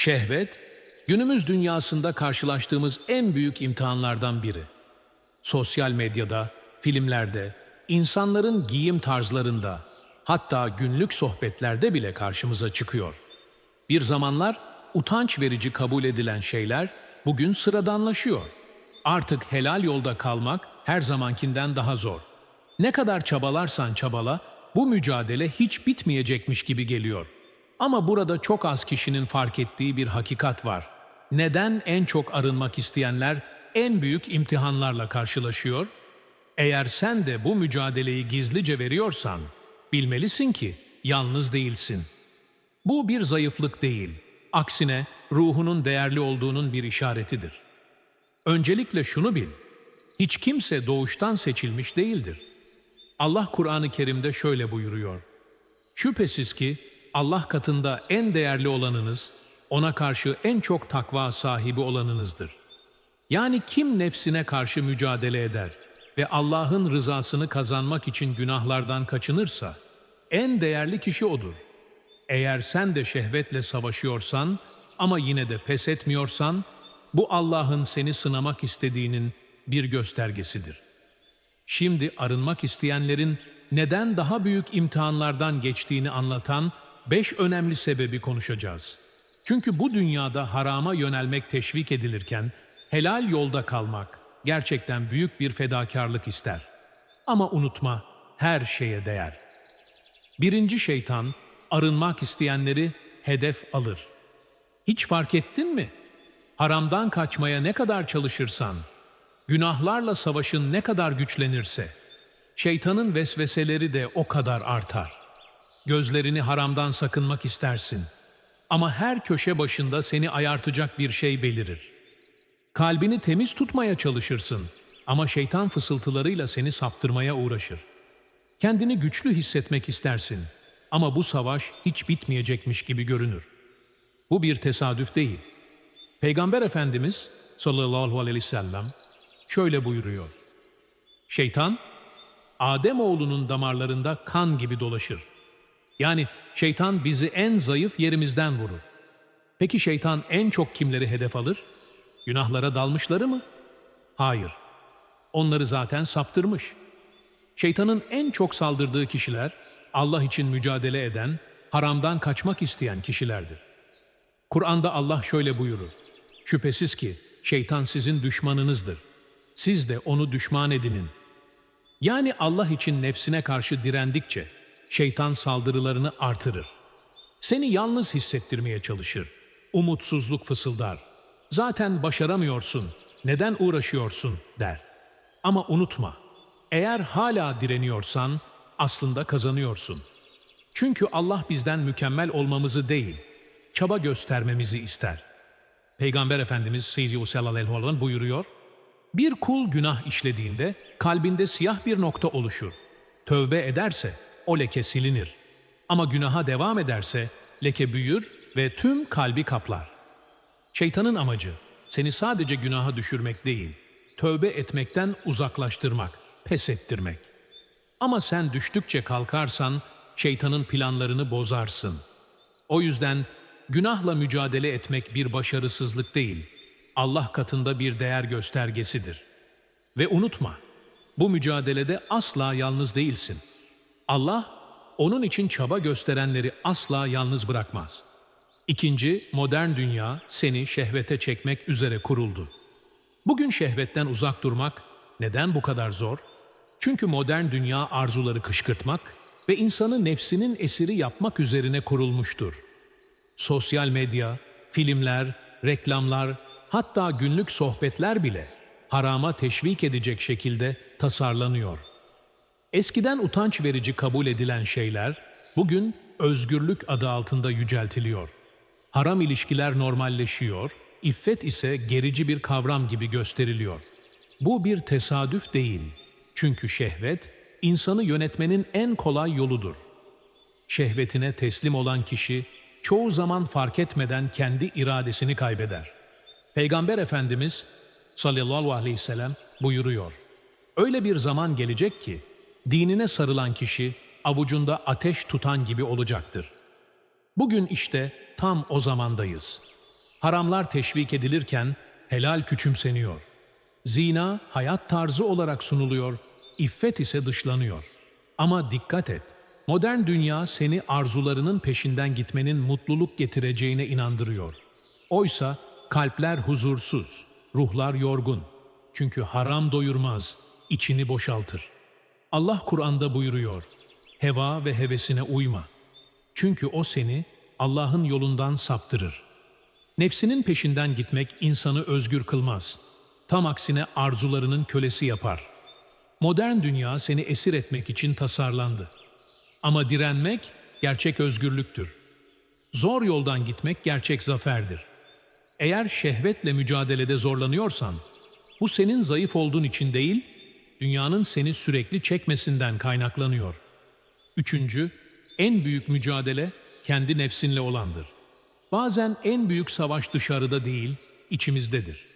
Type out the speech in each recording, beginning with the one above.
Şehvet, günümüz dünyasında karşılaştığımız en büyük imtihanlardan biri. Sosyal medyada, filmlerde, insanların giyim tarzlarında, hatta günlük sohbetlerde bile karşımıza çıkıyor. Bir zamanlar utanç verici kabul edilen şeyler bugün sıradanlaşıyor. Artık helal yolda kalmak her zamankinden daha zor. Ne kadar çabalarsan çabala, bu mücadele hiç bitmeyecekmiş gibi geliyor. Ama burada çok az kişinin fark ettiği bir hakikat var. Neden en çok arınmak isteyenler en büyük imtihanlarla karşılaşıyor? Eğer sen de bu mücadeleyi gizlice veriyorsan, bilmelisin ki yalnız değilsin. Bu bir zayıflık değil, aksine ruhunun değerli olduğunun bir işaretidir. Öncelikle şunu bil, hiç kimse doğuştan seçilmiş değildir. Allah Kur'an-ı Kerim'de şöyle buyuruyor. Şüphesiz ki Allah katında en değerli olanınız, ona karşı en çok takva sahibi olanınızdır. Yani kim nefsine karşı mücadele eder ve Allah'ın rızasını kazanmak için günahlardan kaçınırsa, en değerli kişi odur. Eğer sen de şehvetle savaşıyorsan ama yine de pes etmiyorsan, bu Allah'ın seni sınamak istediğinin bir göstergesidir. Şimdi arınmak isteyenlerin neden daha büyük imtihanlardan geçtiğini anlatan beş önemli sebebi konuşacağız. Çünkü bu dünyada harama yönelmek teşvik edilirken helal yolda kalmak gerçekten büyük bir fedakarlık ister. Ama unutma, her şeye değer. Birinci şeytan, arınmak isteyenleri hedef alır. Hiç fark ettin mi? Haramdan kaçmaya ne kadar çalışırsan, günahlarla savaşın ne kadar güçlenirse, şeytanın vesveseleri de o kadar artar. Gözlerini haramdan sakınmak istersin. Ama her köşe başında seni ayartacak bir şey belirir. Kalbini temiz tutmaya çalışırsın ama şeytan fısıltılarıyla seni saptırmaya uğraşır. Kendini güçlü hissetmek istersin ama bu savaş hiç bitmeyecekmiş gibi görünür. Bu bir tesadüf değil. Peygamber Efendimiz sallallahu aleyhi ve sellem şöyle buyuruyor. Şeytan, Adem oğlunun damarlarında kan gibi dolaşır. Yani şeytan bizi en zayıf yerimizden vurur. Peki şeytan en çok kimleri hedef alır? Günahlara dalmışları mı? Hayır. Onları zaten saptırmış. Şeytanın en çok saldırdığı kişiler Allah için mücadele eden, haramdan kaçmak isteyen kişilerdir. Kur'an'da Allah şöyle buyurur. Şüphesiz ki şeytan sizin düşmanınızdır. Siz de onu düşman edinin. Yani Allah için nefsine karşı direndikçe şeytan saldırılarını artırır. Seni yalnız hissettirmeye çalışır. Umutsuzluk fısıldar. Zaten başaramıyorsun, neden uğraşıyorsun der. Ama unutma, eğer hala direniyorsan aslında kazanıyorsun. Çünkü Allah bizden mükemmel olmamızı değil, çaba göstermemizi ister. Peygamber Efendimiz Seyyidi sallallahu buyuruyor, bir kul günah işlediğinde kalbinde siyah bir nokta oluşur. Tövbe ederse o leke silinir. Ama günaha devam ederse leke büyür ve tüm kalbi kaplar. Şeytanın amacı seni sadece günaha düşürmek değil, tövbe etmekten uzaklaştırmak, pes ettirmek. Ama sen düştükçe kalkarsan şeytanın planlarını bozarsın. O yüzden günahla mücadele etmek bir başarısızlık değil, Allah katında bir değer göstergesidir. Ve unutma, bu mücadelede asla yalnız değilsin. Allah, onun için çaba gösterenleri asla yalnız bırakmaz. İkinci, modern dünya seni şehvete çekmek üzere kuruldu. Bugün şehvetten uzak durmak neden bu kadar zor? Çünkü modern dünya arzuları kışkırtmak ve insanı nefsinin esiri yapmak üzerine kurulmuştur. Sosyal medya, filmler, reklamlar, hatta günlük sohbetler bile harama teşvik edecek şekilde tasarlanıyor. Eskiden utanç verici kabul edilen şeyler bugün özgürlük adı altında yüceltiliyor. Haram ilişkiler normalleşiyor, iffet ise gerici bir kavram gibi gösteriliyor. Bu bir tesadüf değil. Çünkü şehvet insanı yönetmenin en kolay yoludur. Şehvetine teslim olan kişi çoğu zaman fark etmeden kendi iradesini kaybeder. Peygamber Efendimiz sallallahu aleyhi ve sellem buyuruyor. Öyle bir zaman gelecek ki dinine sarılan kişi avucunda ateş tutan gibi olacaktır. Bugün işte tam o zamandayız. Haramlar teşvik edilirken helal küçümseniyor. Zina hayat tarzı olarak sunuluyor, iffet ise dışlanıyor. Ama dikkat et, modern dünya seni arzularının peşinden gitmenin mutluluk getireceğine inandırıyor. Oysa kalpler huzursuz, ruhlar yorgun. Çünkü haram doyurmaz, içini boşaltır. Allah Kur'an'da buyuruyor, heva ve hevesine uyma. Çünkü o seni Allah'ın yolundan saptırır. Nefsinin peşinden gitmek insanı özgür kılmaz. Tam aksine arzularının kölesi yapar. Modern dünya seni esir etmek için tasarlandı. Ama direnmek gerçek özgürlüktür. Zor yoldan gitmek gerçek zaferdir. Eğer şehvetle mücadelede zorlanıyorsan, bu senin zayıf olduğun için değil, dünyanın seni sürekli çekmesinden kaynaklanıyor. Üçüncü, en büyük mücadele kendi nefsinle olandır. Bazen en büyük savaş dışarıda değil, içimizdedir.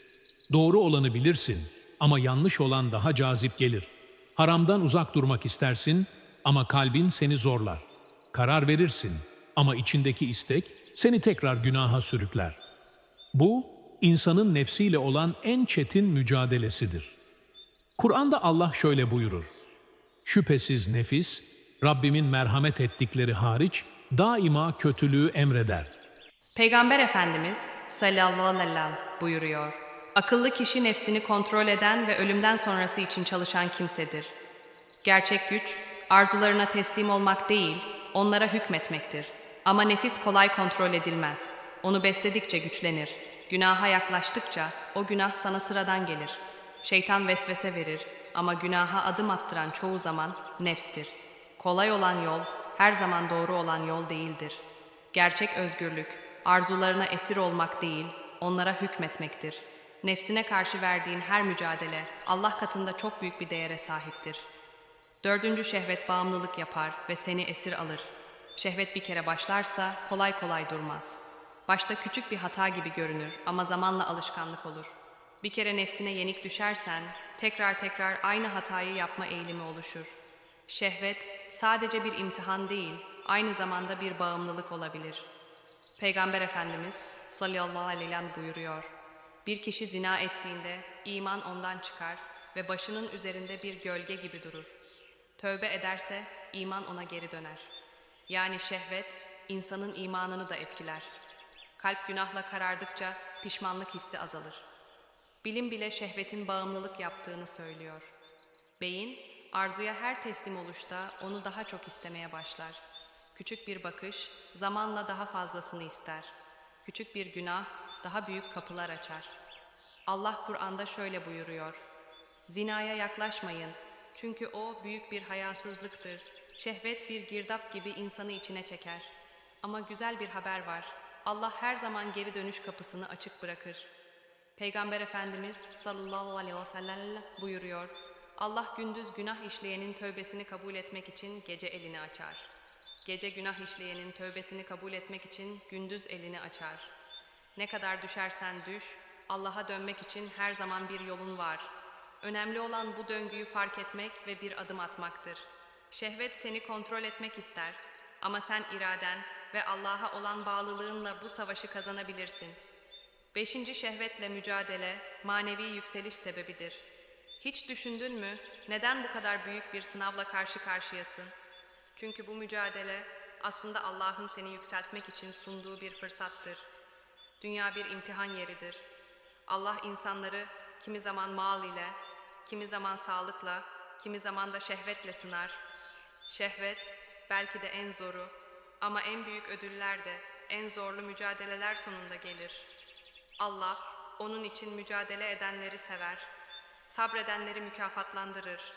Doğru olanı bilirsin ama yanlış olan daha cazip gelir. Haramdan uzak durmak istersin ama kalbin seni zorlar. Karar verirsin ama içindeki istek seni tekrar günaha sürükler. Bu, insanın nefsiyle olan en çetin mücadelesidir. Kur'an'da Allah şöyle buyurur. Şüphesiz nefis, Rabbimin merhamet ettikleri hariç daima kötülüğü emreder. Peygamber Efendimiz sallallahu aleyhi ve sellem buyuruyor. Akıllı kişi nefsini kontrol eden ve ölümden sonrası için çalışan kimsedir. Gerçek güç, arzularına teslim olmak değil, onlara hükmetmektir. Ama nefis kolay kontrol edilmez. Onu besledikçe güçlenir. Günaha yaklaştıkça o günah sana sıradan gelir. Şeytan vesvese verir ama günaha adım attıran çoğu zaman nefstir. Kolay olan yol her zaman doğru olan yol değildir. Gerçek özgürlük, arzularına esir olmak değil, onlara hükmetmektir. Nefsine karşı verdiğin her mücadele Allah katında çok büyük bir değere sahiptir. Dördüncü şehvet bağımlılık yapar ve seni esir alır. Şehvet bir kere başlarsa kolay kolay durmaz. Başta küçük bir hata gibi görünür ama zamanla alışkanlık olur. Bir kere nefsine yenik düşersen tekrar tekrar aynı hatayı yapma eğilimi oluşur. Şehvet sadece bir imtihan değil, aynı zamanda bir bağımlılık olabilir. Peygamber Efendimiz sallallahu aleyhi ve sellem buyuruyor. Bir kişi zina ettiğinde iman ondan çıkar ve başının üzerinde bir gölge gibi durur. Tövbe ederse iman ona geri döner. Yani şehvet insanın imanını da etkiler. Kalp günahla karardıkça pişmanlık hissi azalır. Bilim bile şehvetin bağımlılık yaptığını söylüyor. Beyin, arzuya her teslim oluşta onu daha çok istemeye başlar. Küçük bir bakış, zamanla daha fazlasını ister. Küçük bir günah, daha büyük kapılar açar. Allah Kur'an'da şöyle buyuruyor. Zinaya yaklaşmayın, çünkü o büyük bir hayasızlıktır. Şehvet bir girdap gibi insanı içine çeker. Ama güzel bir haber var. Allah her zaman geri dönüş kapısını açık bırakır. Peygamber Efendimiz sallallahu aleyhi ve sellem buyuruyor. Allah gündüz günah işleyenin tövbesini kabul etmek için gece elini açar. Gece günah işleyenin tövbesini kabul etmek için gündüz elini açar. Ne kadar düşersen düş, Allah'a dönmek için her zaman bir yolun var. Önemli olan bu döngüyü fark etmek ve bir adım atmaktır. Şehvet seni kontrol etmek ister ama sen iraden ve Allah'a olan bağlılığınla bu savaşı kazanabilirsin. Beşinci şehvetle mücadele manevi yükseliş sebebidir. Hiç düşündün mü neden bu kadar büyük bir sınavla karşı karşıyasın? Çünkü bu mücadele aslında Allah'ın seni yükseltmek için sunduğu bir fırsattır. Dünya bir imtihan yeridir. Allah insanları kimi zaman mal ile, kimi zaman sağlıkla, kimi zaman da şehvetle sınar. Şehvet belki de en zoru ama en büyük ödüller de en zorlu mücadeleler sonunda gelir. Allah onun için mücadele edenleri sever. Sabredenleri mükafatlandırır.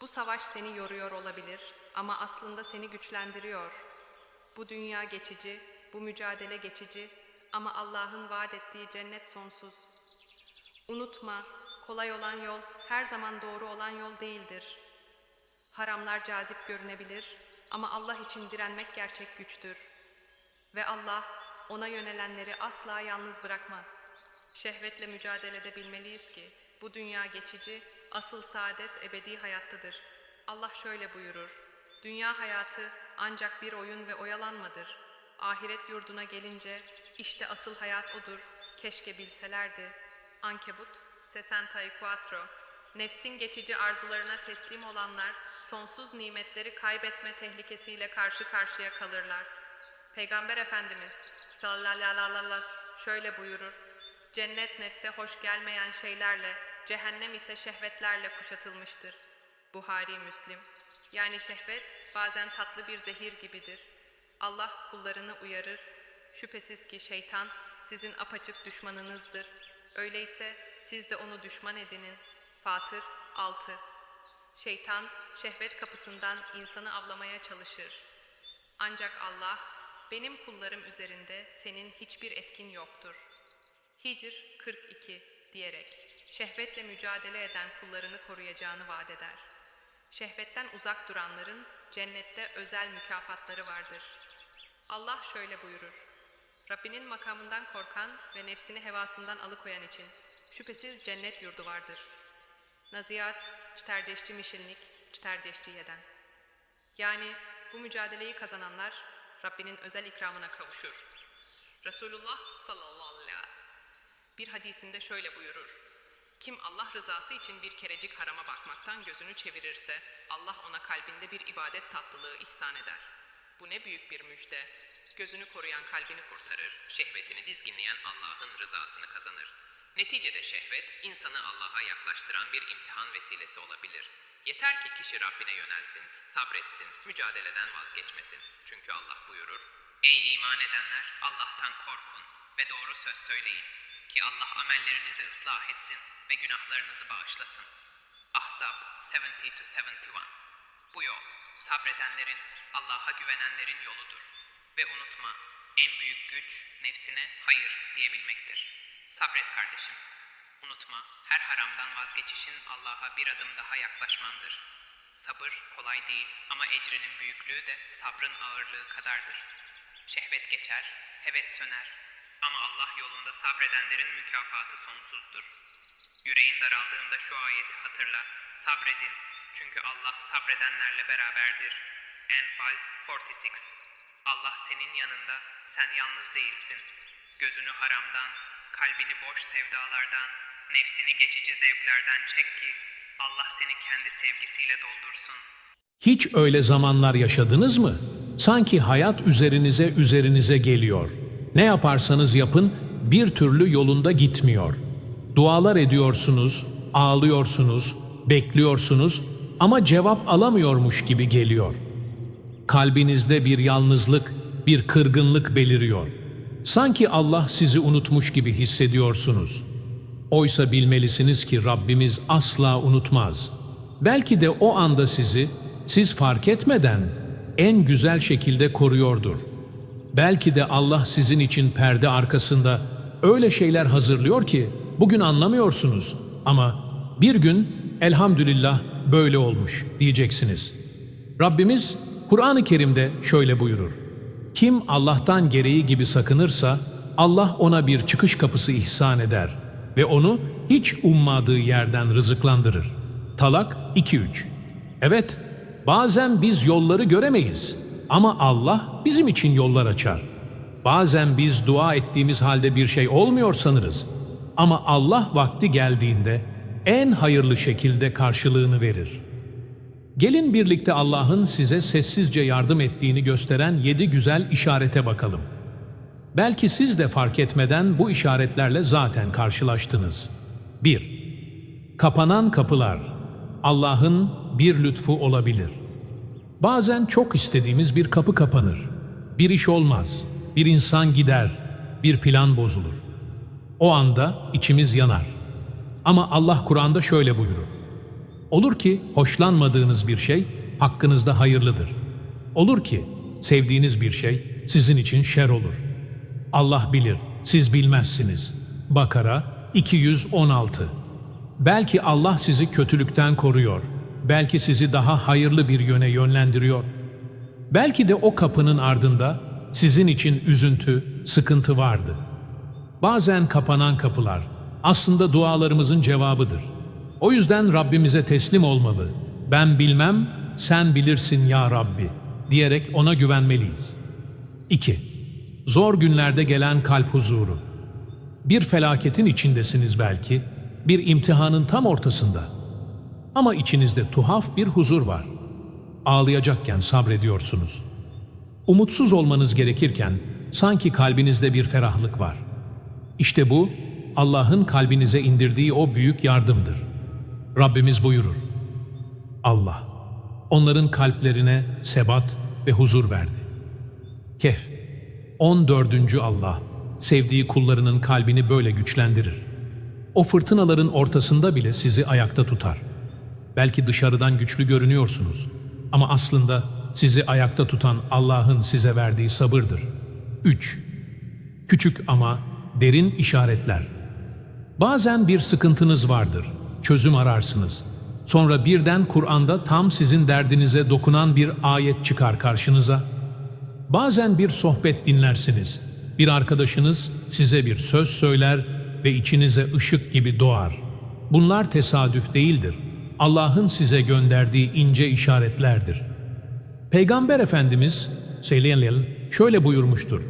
Bu savaş seni yoruyor olabilir ama aslında seni güçlendiriyor. Bu dünya geçici, bu mücadele geçici ama Allah'ın vaat ettiği cennet sonsuz. Unutma, kolay olan yol her zaman doğru olan yol değildir. Haramlar cazip görünebilir ama Allah için direnmek gerçek güçtür. Ve Allah ona yönelenleri asla yalnız bırakmaz. Şehvetle mücadelede bilmeliyiz ki bu dünya geçici, asıl saadet ebedi hayattadır. Allah şöyle buyurur. Dünya hayatı ancak bir oyun ve oyalanmadır. Ahiret yurduna gelince İşte asıl hayat odur. Keşke bilselerdi. Ankebut 64 Nefsin geçici arzularına teslim olanlar, sonsuz nimetleri kaybetme tehlikesiyle karşı karşıya kalırlar. Peygamber Efendimiz sallallahu şöyle buyurur. Cennet nefse hoş gelmeyen şeylerle, cehennem ise şehvetlerle kuşatılmıştır. Buhari Müslim. Yani şehvet bazen tatlı bir zehir gibidir. Allah kullarını uyarır. Şüphesiz ki şeytan sizin apaçık düşmanınızdır. Öyleyse siz de onu düşman edinin. Fatır 6 Şeytan şehvet kapısından insanı avlamaya çalışır. Ancak Allah, benim kullarım üzerinde senin hiçbir etkin yoktur. Hicr 42 diyerek şehvetle mücadele eden kullarını koruyacağını vaat eder. Şehvetten uzak duranların cennette özel mükafatları vardır. Allah şöyle buyurur. Rabbinin makamından korkan ve nefsini hevasından alıkoyan için şüphesiz cennet yurdu vardır. Naziyat, çterceşçi mişilnik, çterceşçi yeden. Yani bu mücadeleyi kazananlar Rabbinin özel ikramına kavuşur. Resulullah sallallahu aleyhi ve bir hadisinde şöyle buyurur. Kim Allah rızası için bir kerecik harama bakmaktan gözünü çevirirse Allah ona kalbinde bir ibadet tatlılığı ihsan eder. Bu ne büyük bir müjde. Gözünü koruyan kalbini kurtarır, şehvetini dizginleyen Allah'ın rızasını kazanır. Neticede şehvet, insanı Allah'a yaklaştıran bir imtihan vesilesi olabilir. Yeter ki kişi Rabbine yönelsin, sabretsin, mücadeleden vazgeçmesin. Çünkü Allah buyurur, Ey iman edenler, Allah'tan korkun ve doğru söz söyleyin ki Allah amellerinizi ıslah etsin ve günahlarınızı bağışlasın. Ahzab 70-71 Bu yol, sabredenlerin, Allah'a güvenenlerin yoludur. Ve unutma, en büyük güç nefsine hayır diyebilmektir. Sabret kardeşim. Unutma, her haramdan vazgeçişin Allah'a bir adım daha yaklaşmandır. Sabır kolay değil ama ecrinin büyüklüğü de sabrın ağırlığı kadardır. Şehvet geçer, heves söner ama Allah yolunda sabredenlerin mükafatı sonsuzdur. Yüreğin daraldığında şu ayeti hatırla, sabredin çünkü Allah sabredenlerle beraberdir. Enfal 46 Allah senin yanında, sen yalnız değilsin. Gözünü haramdan, kalbini boş sevdalardan, nefsini geçici zevklerden çek ki Allah seni kendi sevgisiyle doldursun. Hiç öyle zamanlar yaşadınız mı? Sanki hayat üzerinize üzerinize geliyor. Ne yaparsanız yapın bir türlü yolunda gitmiyor. Dualar ediyorsunuz, ağlıyorsunuz, bekliyorsunuz ama cevap alamıyormuş gibi geliyor. Kalbinizde bir yalnızlık, bir kırgınlık beliriyor. Sanki Allah sizi unutmuş gibi hissediyorsunuz. Oysa bilmelisiniz ki Rabbimiz asla unutmaz. Belki de o anda sizi, siz fark etmeden en güzel şekilde koruyordur. Belki de Allah sizin için perde arkasında öyle şeyler hazırlıyor ki bugün anlamıyorsunuz ama bir gün elhamdülillah böyle olmuş diyeceksiniz. Rabbimiz Kur'an-ı Kerim'de şöyle buyurur. Kim Allah'tan gereği gibi sakınırsa Allah ona bir çıkış kapısı ihsan eder ve onu hiç ummadığı yerden rızıklandırır. Talak 2-3 Evet, bazen biz yolları göremeyiz ama Allah bizim için yollar açar. Bazen biz dua ettiğimiz halde bir şey olmuyor sanırız ama Allah vakti geldiğinde en hayırlı şekilde karşılığını verir. Gelin birlikte Allah'ın size sessizce yardım ettiğini gösteren yedi güzel işarete bakalım. Belki siz de fark etmeden bu işaretlerle zaten karşılaştınız. 1. Kapanan kapılar. Allah'ın bir lütfu olabilir. Bazen çok istediğimiz bir kapı kapanır. Bir iş olmaz, bir insan gider, bir plan bozulur. O anda içimiz yanar. Ama Allah Kur'an'da şöyle buyurur. Olur ki hoşlanmadığınız bir şey hakkınızda hayırlıdır. Olur ki sevdiğiniz bir şey sizin için şer olur. Allah bilir, siz bilmezsiniz. Bakara 216 Belki Allah sizi kötülükten koruyor. Belki sizi daha hayırlı bir yöne yönlendiriyor. Belki de o kapının ardında sizin için üzüntü, sıkıntı vardı. Bazen kapanan kapılar aslında dualarımızın cevabıdır. O yüzden Rabbimize teslim olmalı. Ben bilmem, sen bilirsin ya Rabbi diyerek ona güvenmeliyiz. 2. Zor günlerde gelen kalp huzuru. Bir felaketin içindesiniz belki, bir imtihanın tam ortasında. Ama içinizde tuhaf bir huzur var. Ağlayacakken sabrediyorsunuz. Umutsuz olmanız gerekirken sanki kalbinizde bir ferahlık var. İşte bu Allah'ın kalbinize indirdiği o büyük yardımdır. Rabbimiz buyurur. Allah onların kalplerine sebat ve huzur verdi. Kehf 14. Allah sevdiği kullarının kalbini böyle güçlendirir. O fırtınaların ortasında bile sizi ayakta tutar. Belki dışarıdan güçlü görünüyorsunuz ama aslında sizi ayakta tutan Allah'ın size verdiği sabırdır. 3. Küçük ama derin işaretler. Bazen bir sıkıntınız vardır, çözüm ararsınız. Sonra birden Kur'an'da tam sizin derdinize dokunan bir ayet çıkar karşınıza. Bazen bir sohbet dinlersiniz. Bir arkadaşınız size bir söz söyler ve içinize ışık gibi doğar. Bunlar tesadüf değildir. Allah'ın size gönderdiği ince işaretlerdir. Peygamber Efendimiz Seyyidel şöyle buyurmuştur.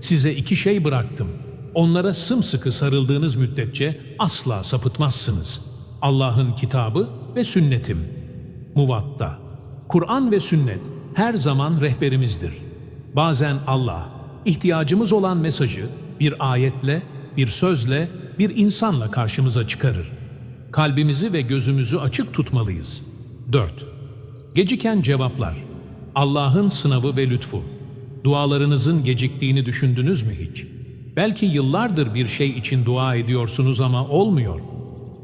Size iki şey bıraktım. Onlara sımsıkı sarıldığınız müddetçe asla sapıtmazsınız. Allah'ın kitabı ve sünnetim. Muvatta. Kur'an ve sünnet her zaman rehberimizdir. Bazen Allah ihtiyacımız olan mesajı bir ayetle, bir sözle, bir insanla karşımıza çıkarır. Kalbimizi ve gözümüzü açık tutmalıyız. 4. Geciken cevaplar. Allah'ın sınavı ve lütfu. Dualarınızın geciktiğini düşündünüz mü hiç? Belki yıllardır bir şey için dua ediyorsunuz ama olmuyor.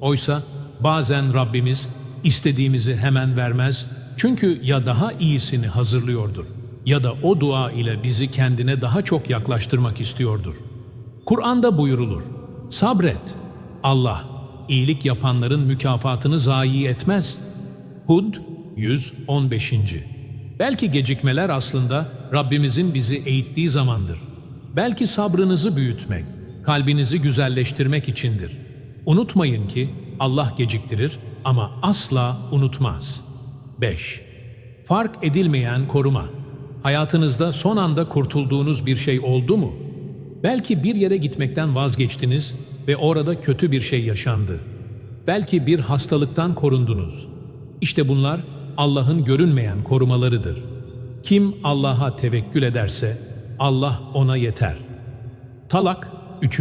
Oysa bazen Rabbimiz istediğimizi hemen vermez çünkü ya daha iyisini hazırlıyordur ya da o dua ile bizi kendine daha çok yaklaştırmak istiyordur. Kur'an'da buyurulur. Sabret. Allah iyilik yapanların mükafatını zayi etmez. Hud 115. Belki gecikmeler aslında Rabbimizin bizi eğittiği zamandır. Belki sabrınızı büyütmek, kalbinizi güzelleştirmek içindir. Unutmayın ki Allah geciktirir ama asla unutmaz. 5. Fark edilmeyen koruma. Hayatınızda son anda kurtulduğunuz bir şey oldu mu? Belki bir yere gitmekten vazgeçtiniz ve orada kötü bir şey yaşandı. Belki bir hastalıktan korundunuz. İşte bunlar Allah'ın görünmeyen korumalarıdır. Kim Allah'a tevekkül ederse Allah ona yeter. Talak 3.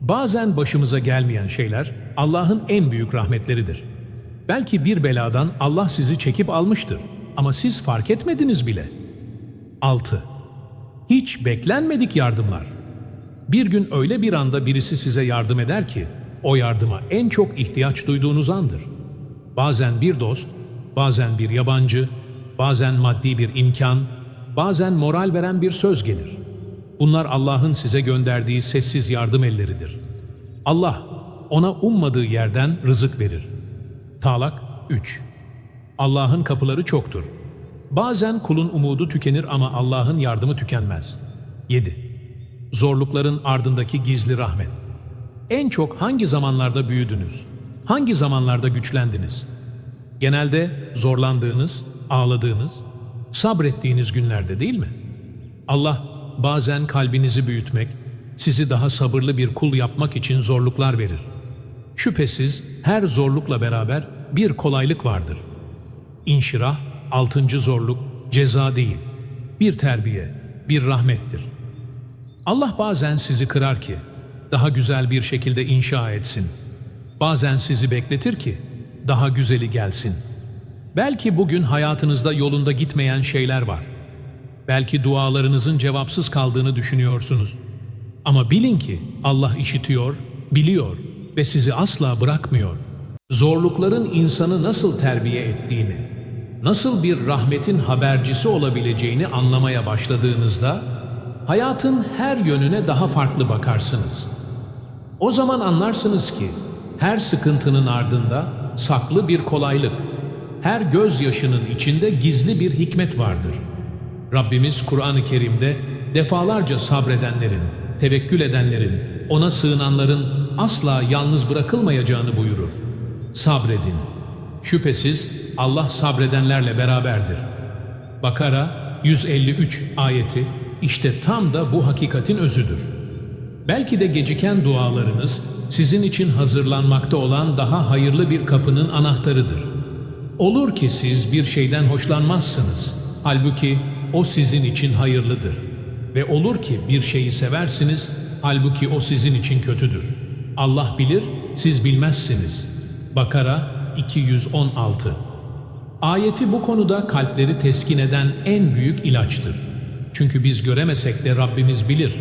Bazen başımıza gelmeyen şeyler Allah'ın en büyük rahmetleridir. Belki bir beladan Allah sizi çekip almıştır ama siz fark etmediniz bile. 6. Hiç beklenmedik yardımlar. Bir gün öyle bir anda birisi size yardım eder ki o yardıma en çok ihtiyaç duyduğunuz andır. Bazen bir dost, bazen bir yabancı, bazen maddi bir imkan, bazen moral veren bir söz gelir. Bunlar Allah'ın size gönderdiği sessiz yardım elleridir. Allah ona ummadığı yerden rızık verir. Talak 3 Allah'ın kapıları çoktur. Bazen kulun umudu tükenir ama Allah'ın yardımı tükenmez. 7. Zorlukların ardındaki gizli rahmet. En çok hangi zamanlarda büyüdünüz? Hangi zamanlarda güçlendiniz? Genelde zorlandığınız, ağladığınız, sabrettiğiniz günlerde değil mi? Allah bazen kalbinizi büyütmek, sizi daha sabırlı bir kul yapmak için zorluklar verir. Şüphesiz her zorlukla beraber bir kolaylık vardır. İnşirah, altıncı zorluk, ceza değil, bir terbiye, bir rahmettir. Allah bazen sizi kırar ki, daha güzel bir şekilde inşa etsin. Bazen sizi bekletir ki, daha güzeli gelsin. Belki bugün hayatınızda yolunda gitmeyen şeyler var. Belki dualarınızın cevapsız kaldığını düşünüyorsunuz. Ama bilin ki Allah işitiyor, biliyor ve sizi asla bırakmıyor. Zorlukların insanı nasıl terbiye ettiğini, nasıl bir rahmetin habercisi olabileceğini anlamaya başladığınızda, hayatın her yönüne daha farklı bakarsınız. O zaman anlarsınız ki her sıkıntının ardında saklı bir kolaylık, her gözyaşının içinde gizli bir hikmet vardır. Rabbimiz Kur'an-ı Kerim'de defalarca sabredenlerin, tevekkül edenlerin, ona sığınanların asla yalnız bırakılmayacağını buyurur. Sabredin. Şüphesiz Allah sabredenlerle beraberdir. Bakara 153 ayeti İşte tam da bu hakikatin özüdür. Belki de geciken dualarınız sizin için hazırlanmakta olan daha hayırlı bir kapının anahtarıdır. Olur ki siz bir şeyden hoşlanmazsınız. Halbuki o sizin için hayırlıdır. Ve olur ki bir şeyi seversiniz. Halbuki o sizin için kötüdür. Allah bilir, siz bilmezsiniz. Bakara 216 Ayeti bu konuda kalpleri teskin eden en büyük ilaçtır. Çünkü biz göremesek de Rabbimiz bilir.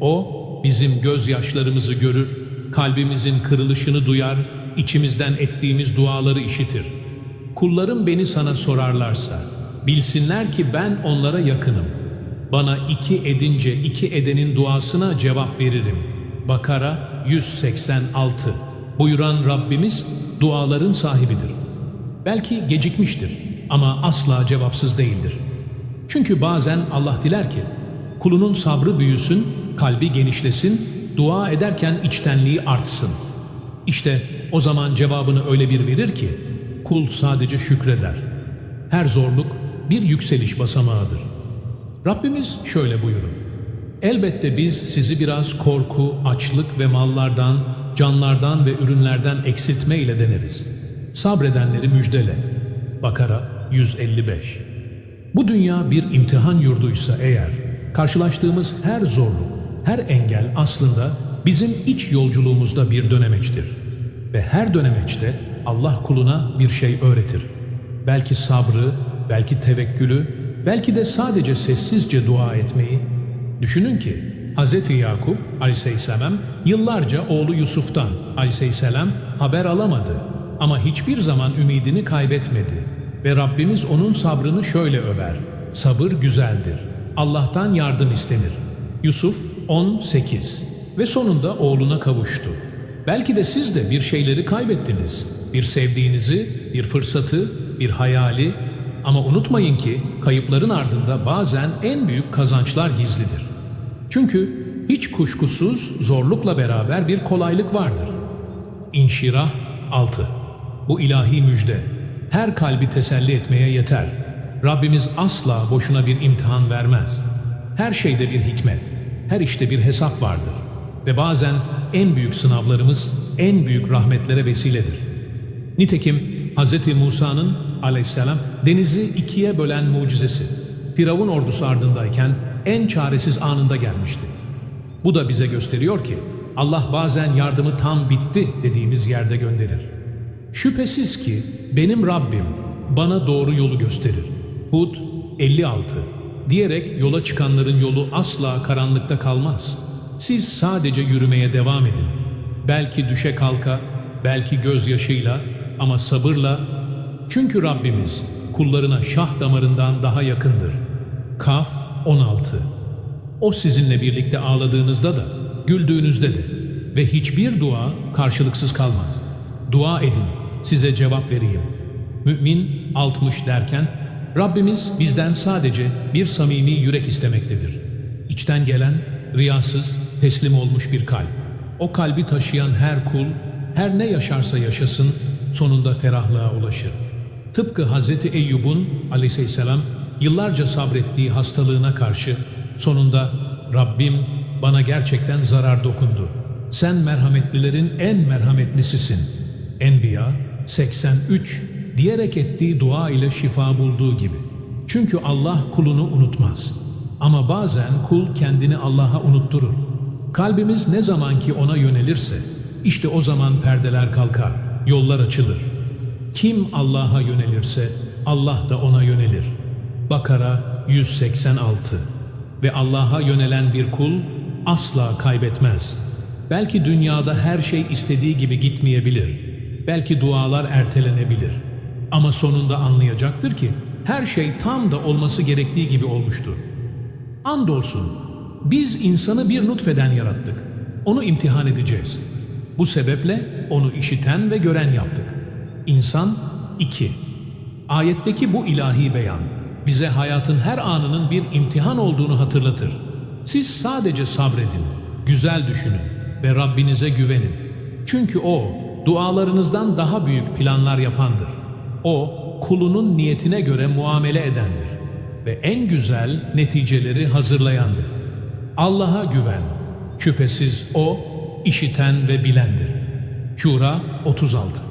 O bizim gözyaşlarımızı görür, kalbimizin kırılışını duyar, içimizden ettiğimiz duaları işitir. Kullarım beni sana sorarlarsa, bilsinler ki ben onlara yakınım. Bana iki edince iki edenin duasına cevap veririm. Bakara 186 Buyuran Rabbimiz duaların sahibidir. Belki gecikmiştir ama asla cevapsız değildir. Çünkü bazen Allah diler ki, kulunun sabrı büyüsün, kalbi genişlesin, dua ederken içtenliği artsın. İşte o zaman cevabını öyle bir verir ki, kul sadece şükreder. Her zorluk bir yükseliş basamağıdır. Rabbimiz şöyle buyurur. Elbette biz sizi biraz korku, açlık ve mallardan, canlardan ve ürünlerden eksiltme ile deneriz. Sabredenleri müjdele. Bakara 155 Bu dünya bir imtihan yurduysa eğer, karşılaştığımız her zorluk, her engel aslında bizim iç yolculuğumuzda bir dönemeçtir. Ve her dönemeçte Allah kuluna bir şey öğretir. Belki sabrı, belki tevekkülü, belki de sadece sessizce dua etmeyi. Düşünün ki Hz. Yakup aleyhisselam yıllarca oğlu Yusuf'tan aleyhisselam haber alamadı ama hiçbir zaman ümidini kaybetmedi. Ve Rabbimiz onun sabrını şöyle över. Sabır güzeldir. Allah'tan yardım istenir. Yusuf 18 ve sonunda oğluna kavuştu. Belki de siz de bir şeyleri kaybettiniz. Bir sevdiğinizi, bir fırsatı, bir hayali ama unutmayın ki kayıpların ardında bazen en büyük kazançlar gizlidir. Çünkü hiç kuşkusuz zorlukla beraber bir kolaylık vardır. İnşirah 6 Bu ilahi müjde her kalbi teselli etmeye yeter. Rabbimiz asla boşuna bir imtihan vermez. Her şeyde bir hikmet, her işte bir hesap vardır. Ve bazen en büyük sınavlarımız en büyük rahmetlere vesiledir. Nitekim Hz. Musa'nın aleyhisselam denizi ikiye bölen mucizesi Firavun ordusu ardındayken en çaresiz anında gelmişti. Bu da bize gösteriyor ki Allah bazen yardımı tam bitti dediğimiz yerde gönderir. Şüphesiz ki benim Rabbim bana doğru yolu gösterir. Hud 56 diyerek yola çıkanların yolu asla karanlıkta kalmaz. Siz sadece yürümeye devam edin. Belki düşe kalka, belki gözyaşıyla ama sabırla. Çünkü Rabbimiz kullarına şah damarından daha yakındır. Kaf 16 O sizinle birlikte ağladığınızda da, güldüğünüzde de ve hiçbir dua karşılıksız kalmaz. Dua edin, size cevap vereyim. Mümin 60 derken, Rabbimiz bizden sadece bir samimi yürek istemektedir. İçten gelen, riyasız, teslim olmuş bir kalp. O kalbi taşıyan her kul, her ne yaşarsa yaşasın, sonunda ferahlığa ulaşır. Tıpkı Hazreti Eyyub'un aleyhisselam yıllarca sabrettiği hastalığına karşı sonunda Rabbim bana gerçekten zarar dokundu. Sen merhametlilerin en merhametlisisin. Enbiya 83 diyerek ettiği dua ile şifa bulduğu gibi. Çünkü Allah kulunu unutmaz. Ama bazen kul kendini Allah'a unutturur. Kalbimiz ne zaman ki ona yönelirse, işte o zaman perdeler kalkar, yollar açılır. Kim Allah'a yönelirse Allah da ona yönelir. Bakara 186 Ve Allah'a yönelen bir kul asla kaybetmez. Belki dünyada her şey istediği gibi gitmeyebilir. Belki dualar ertelenebilir. Ama sonunda anlayacaktır ki her şey tam da olması gerektiği gibi olmuştur. Andolsun biz insanı bir nutfeden yarattık. Onu imtihan edeceğiz. Bu sebeple onu işiten ve gören yaptık. İnsan 2. Ayetteki bu ilahi beyan bize hayatın her anının bir imtihan olduğunu hatırlatır. Siz sadece sabredin, güzel düşünün ve Rabbinize güvenin. Çünkü O dualarınızdan daha büyük planlar yapandır. O kulunun niyetine göre muamele edendir. ve en güzel neticeleri hazırlayandır. Allah'a güven. Şüphesiz O işiten ve bilendir. Şura 36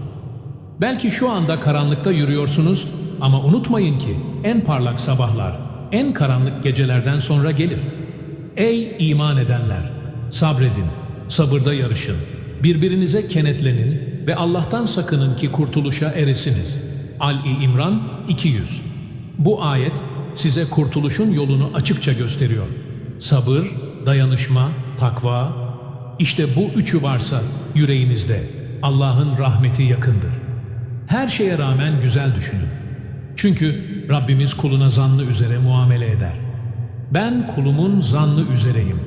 Belki şu anda karanlıkta yürüyorsunuz ama unutmayın ki en parlak sabahlar, en karanlık gecelerden sonra gelir. Ey iman edenler! Sabredin, sabırda yarışın, birbirinize kenetlenin ve Allah'tan sakının ki kurtuluşa eresiniz. Ali İmran 200 Bu ayet size kurtuluşun yolunu açıkça gösteriyor. Sabır, dayanışma, takva, işte bu üçü varsa yüreğinizde Allah'ın rahmeti yakındır. Her şeye rağmen güzel düşünün. Çünkü Rabbimiz kuluna zannı üzere muamele eder. Ben kulumun zannı üzereyim.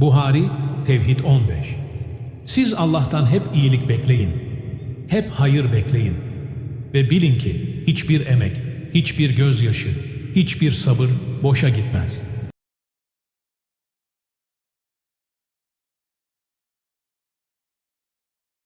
Buhari Tevhid 15 Siz Allah'tan hep iyilik bekleyin. Hep hayır bekleyin. Ve bilin ki hiçbir emek, hiçbir gözyaşı, hiçbir sabır boşa gitmez.''